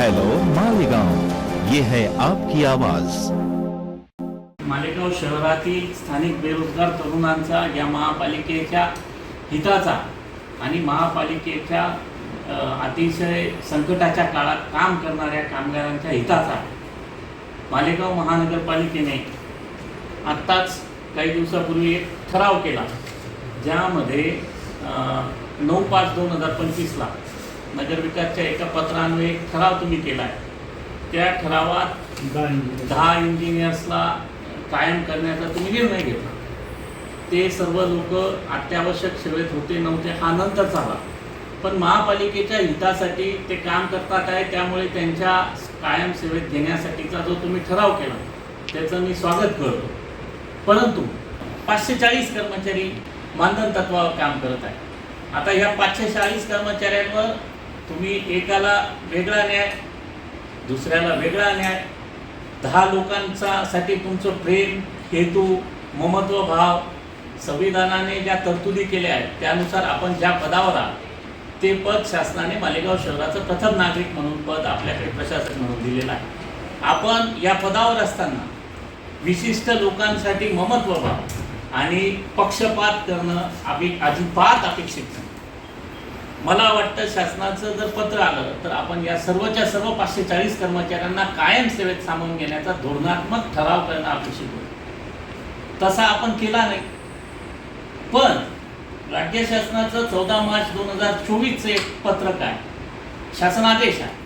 Hello Malegaon ये है आपकी आवाज. मालेगाव शहरातील स्थानिक बेरोजगार तरुणांचा या महापालिकेच्या हिताचा आणि महापालिकेच्या अतिशय संकटाच्या काळात काम करणाऱ्या कामगारांच्या हिताचा मालेगाव महानगरपालिकेने आत्ताच काही दिवसापूर्वी एक ठराव केला ज्यामध्ये नऊ पाच दोन हजार पंचवीसला नगरविकासच्या एका पत्रान्वये एक ठराव तुम्ही केला आहे त्या ठरावात दहा इंजिनियर्सला कायम करण्याचा तुम्ही निर्णय घेतला. ते सर्व लोक अत्यावश्यक सेवेत होते नव्हते हा नंतर झाला पण महापालिकेच्या हितासाठी ते काम करतात आहे त्यामुळे त्यांच्या कायम सेवेत घेण्यासाठीचा जो तुम्ही ठराव केला त्याचं मी स्वागत करतो. परंतु पाचशे चाळीस कर्मचारी मानधन तत्वावर काम करत आहे आता ह्या पाचशे चाळीस कर्मचाऱ्यांवर तुम्ही एकाला वेगळा न्याय दुसऱ्याला वेगळा न्याय. दहा लोकांचा साठी तुमचं प्रेम हेतू ममत्व भाव संविधानाने ज्या तरतुदी केल्या आहेत त्यानुसार आपण ज्या पदावर आहात ते पद शासनाने मालेगाव शहराचं प्रथम नागरिक म्हणून पद आपल्याकडे प्रशासक म्हणून दिलेलं आहे. आपण या पदावर असताना विशिष्ट लोकांसाठी ममत्व भाव आणि पक्षपात करणं अभि अजिबात अपेक्षित नाही. मला वाटतं शासनाचं जर पत्र आलं तर आपण या सर्वच्या सर्व पाचशे चाळीस कर्मचाऱ्यांना कायम सेवेत सामावून घेण्याचा धोरणात्मक ठराव करणं अपेक्षित होतं. तसा आपण केला नाही. पण राज्य शासनाचं चौदा मार्च दोन हजार चोवीसचं एक पत्रक आहे. शासनादेश आहे.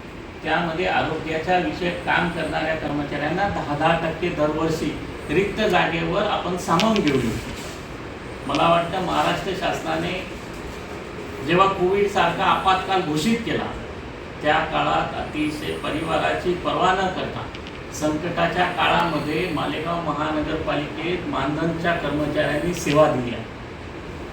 त्यामध्ये आरोग्याच्या विषयक काम करणाऱ्या कर्मचाऱ्यांना दहा दहा टक्के दरवर्षी रिक्त जागेवर आपण सामावून घेऊ मला वाटतं महाराष्ट्र शासनाने जेव्हा कोविड सारखा आपत्काल घोषित केला त्या काळात अतिशय परिवाराची पर्वा न करता संकटाच्या काळामध्ये मालेगाव महानगरपालिकेत मानधनच्या कर्मचाऱ्यांनी सेवा दिली आहे.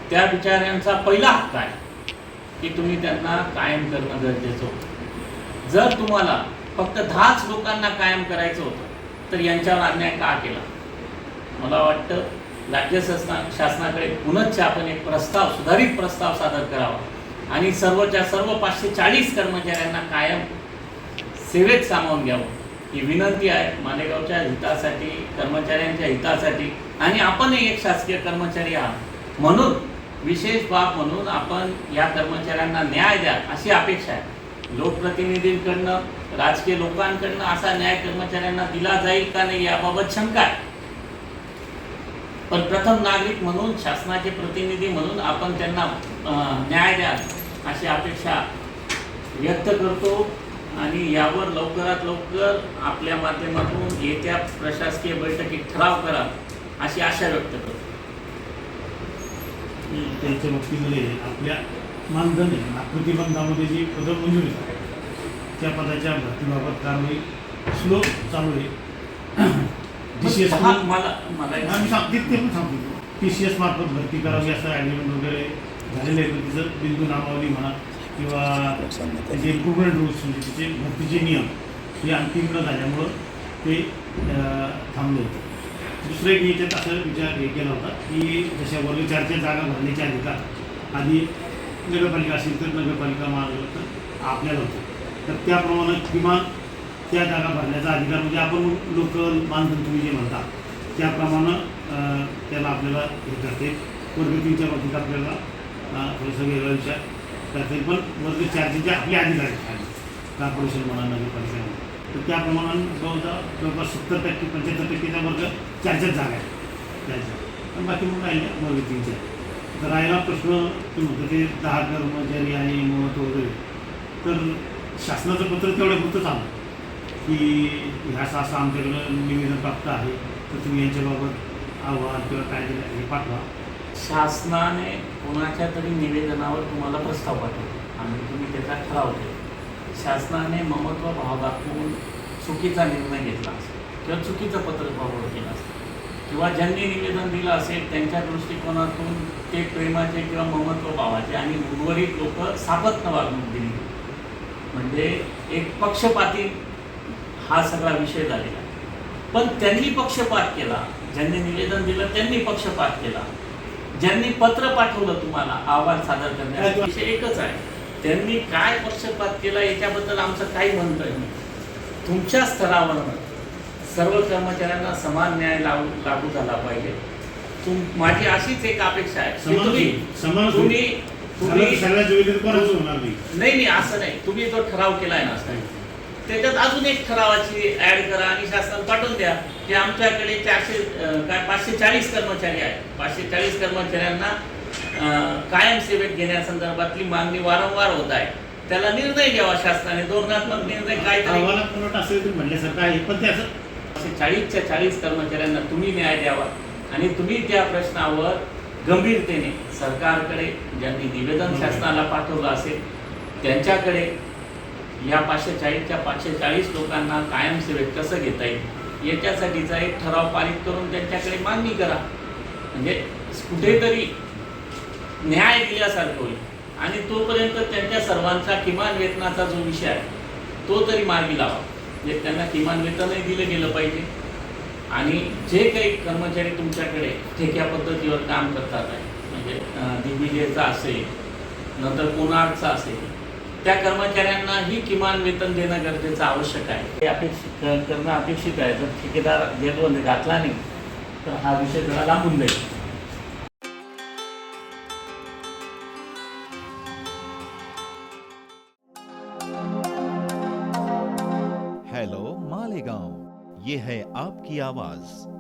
त्या बिचाऱ्यांचा पहिला हक्क आहे की तुम्ही त्यांना कायम करणं गरजेचं होतं. जर तुम्हाला फक्त दहाच लोकांना कायम करायचं होतं तर यांच्यावर अन्याय का केला? मला वाटतं राज्य शासना शासनाकडे पुनश्च आपण एक प्रस्ताव सुधारित प्रस्ताव सादर करावा. आणि सर्वच्या सर्व पाचशे चाळीस कर्मचाऱ्यांना कायम सेवेत सामावून घ्यावं. ही विनंती आहे मालेगावच्या हितासाठी कर्मचाऱ्यांच्या हितासाठी. आणि आपणही एक शासकीय कर्मचारी आहात. म्हणून विशेष बाब म्हणून आपण या कर्मचाऱ्यांना न्याय द्या अशी अपेक्षा आहे. लोकप्रतिनिधींकडनं राजकीय लोकांकडनं असा न्याय कर्मचाऱ्यांना दिला जाईल का नाही याबाबत शंका आहे. पण प्रथम नागरिक म्हणून शासनाचे प्रतिनिधी म्हणून आपण त्यांना न्याय द्या अशी अपेक्षा व्यक्त करतो आणि यावर लवकरात लवकर आपल्या माध्यमातून येत्या प्रशासकीय बैठकीत ठराव करा अशी आशा व्यक्त करतो. त्यांच्या बाबतीमध्ये आपल्या मानधन आहे. प्रतिबंधामध्ये जी पदं मंजूर त्या पदाच्या भरतीबाबत कारवाई स्लो चालू आहे. डी सी एस मला मला एक आम्ही सांगते ते पण सांगतो. टी सी एस मार्फत भरती करावी असं ॲग्रीमेंट वगैरे झालेलं आहे. पण तिचं बिंदू नामावली म्हणा किंवा त्याचे इम्प्रुव्हमेंट रूल्स म्हणजे तिचे भरतीचे नियम हे अंतिम न झाल्यामुळं ते अं, थांबले होते. दुसरं एक याच्यात असं विचार हे केला होता की जशा वर्ग चारच्या जागा भरण्याच्या अधिकार आधी नगरपालिका असेल तर नगरपालिका मागलं तर आपल्याला होतं. तर त्याप्रमाणे किमान त्या जागा भरण्याचा अधिकार म्हणजे आपण लोकल मानधन तुम्ही जे म्हणता त्याप्रमाणे त्याला आपल्याला हे करते. वर्गतीच्या बाबतीत आपल्याला थोडंसं वेगळा विचार करता येईल. पण वर्ग चारचे आपले अधिकार आहेत खाली कॉर्पोरेशन म्हणा नगरपालिका म्हणा तर त्याप्रमाणे जवळजवळ जवळपास सत्तर टक्के पंच्याहत्तर टक्केचा वर्ग चारच्याच जागा आहेत. त्याच्या पण बाकी मग राहिल्या वर्ग तीनच्या. तर राहिला प्रश्न तुम्ही म्हणतो ते दहा कर्मचारी आणि महत्त्व वगैरे. तर शासनाचं पत्र तेवढं पुरतं चाललं की ह्या असं असं आमच्याकडं निवेदन प्राप्त आहे तर तुम्ही यांच्याबाबत आव्हान किंवा काय दिलं हे पाठवा. शासनाने कोणाच्या तरी निवेदनावर तुम्हाला प्रस्ताव पाठवला. आणि तुम्ही त्याचा ठराव केला. शासनाने ममत्व भाव दाखवून चुकीचा निर्णय घेतला असेल किंवा चुकीचं पत्र फॉरवर्ड केलं असेल किंवा ज्यांनी निवेदन दिलं असेल त्यांच्या दृष्टिकोनातून ते प्रेमाचे किंवा ममत्व भावाचे आणि उर्वरित लोक सापत्न वागणूक दिली. म्हणजे एक पक्षपाती हा सगळा विषय झालेला. पण त्यांनी पक्षपात केला. ज्यांनी निवेदन दिलं त्यांनी पक्षपात केला. ज्यांनी पत्र पाठवलं तुम्हाला अहवाल सादर करण्याचा विषय एकच आहे. त्यांनी काय पक्षपात केला याच्याबद्दल आमचं काही म्हणतोय नाही. तुमच्या स्तरावर सर्व कर्मचाऱ्यांना समान न्याय लागू लागू झाला पाहिजे. तुम माझी अशीच एक अपेक्षा आहे. तुम्ही तुम्ही तुम्ही नाही? नाही असं नाही. तुम्ही जो ठराव केलाय ना त्याच्यात अजून एक ठरावाची ऍड करा आणि शासनाला पाठवून द्या. की आमच्याकडे चारशे काय पाचशे चाळीस कर्मचारी आहेत. पाचशे चाळीस कर्मचाऱ्यांना कायम सेवेत घेण्यासंदर्भातली मागणी वारंवार होत आहे. त्याला निर्णय घ्यावा शासनाने धोरणात्मक निर्णय तर म्हणल्यासारखं आहे? पण ते असं पाचशे चाळीसच्या चाळीस कर्मचाऱ्यांना तुम्ही न्याय द्यावा. आणि तुम्ही त्या प्रश्नावर गंभीरतेने सरकारकडे ज्यांनी निवेदन शासनाला पाठवलं असेल त्यांच्याकडे या पाचशे चाळीसच्या पाचशे चाळीस लोकांना कायमसेवेत कसं घेता येईल? याच्यासाठीचा एक ठराव पारित करून त्यांच्याकडे मागणी करा. म्हणजे कुठेतरी न्याय दिल्यासारखं होईल. आणि तोपर्यंत त्यांच्या सर्वांचा किमान वेतनाचा जो विषय आहे तो तरी मार्गी लावा. म्हणजे त्यांना किमान वेतनही दिलं गेलं पाहिजे. आणि जे काही कर्मचारी तुमच्याकडे ठेक्या पद्धतीवर काम करतात आहे म्हणजे दिग्विजयचा असेल नंतर कोणार्डचा असेल त्या कर्मचाऱ्यांना ही किमान वेतन देणं गरजेचं आवश्यक आहे. हे अपेक्षित करणं अपेक्षित आहे. जर ठेकेदार जेलबंद घातला नाही तर हा विषय जरा लांबून जाईल. हेलो मालेगांव ये है आपकी आवाज.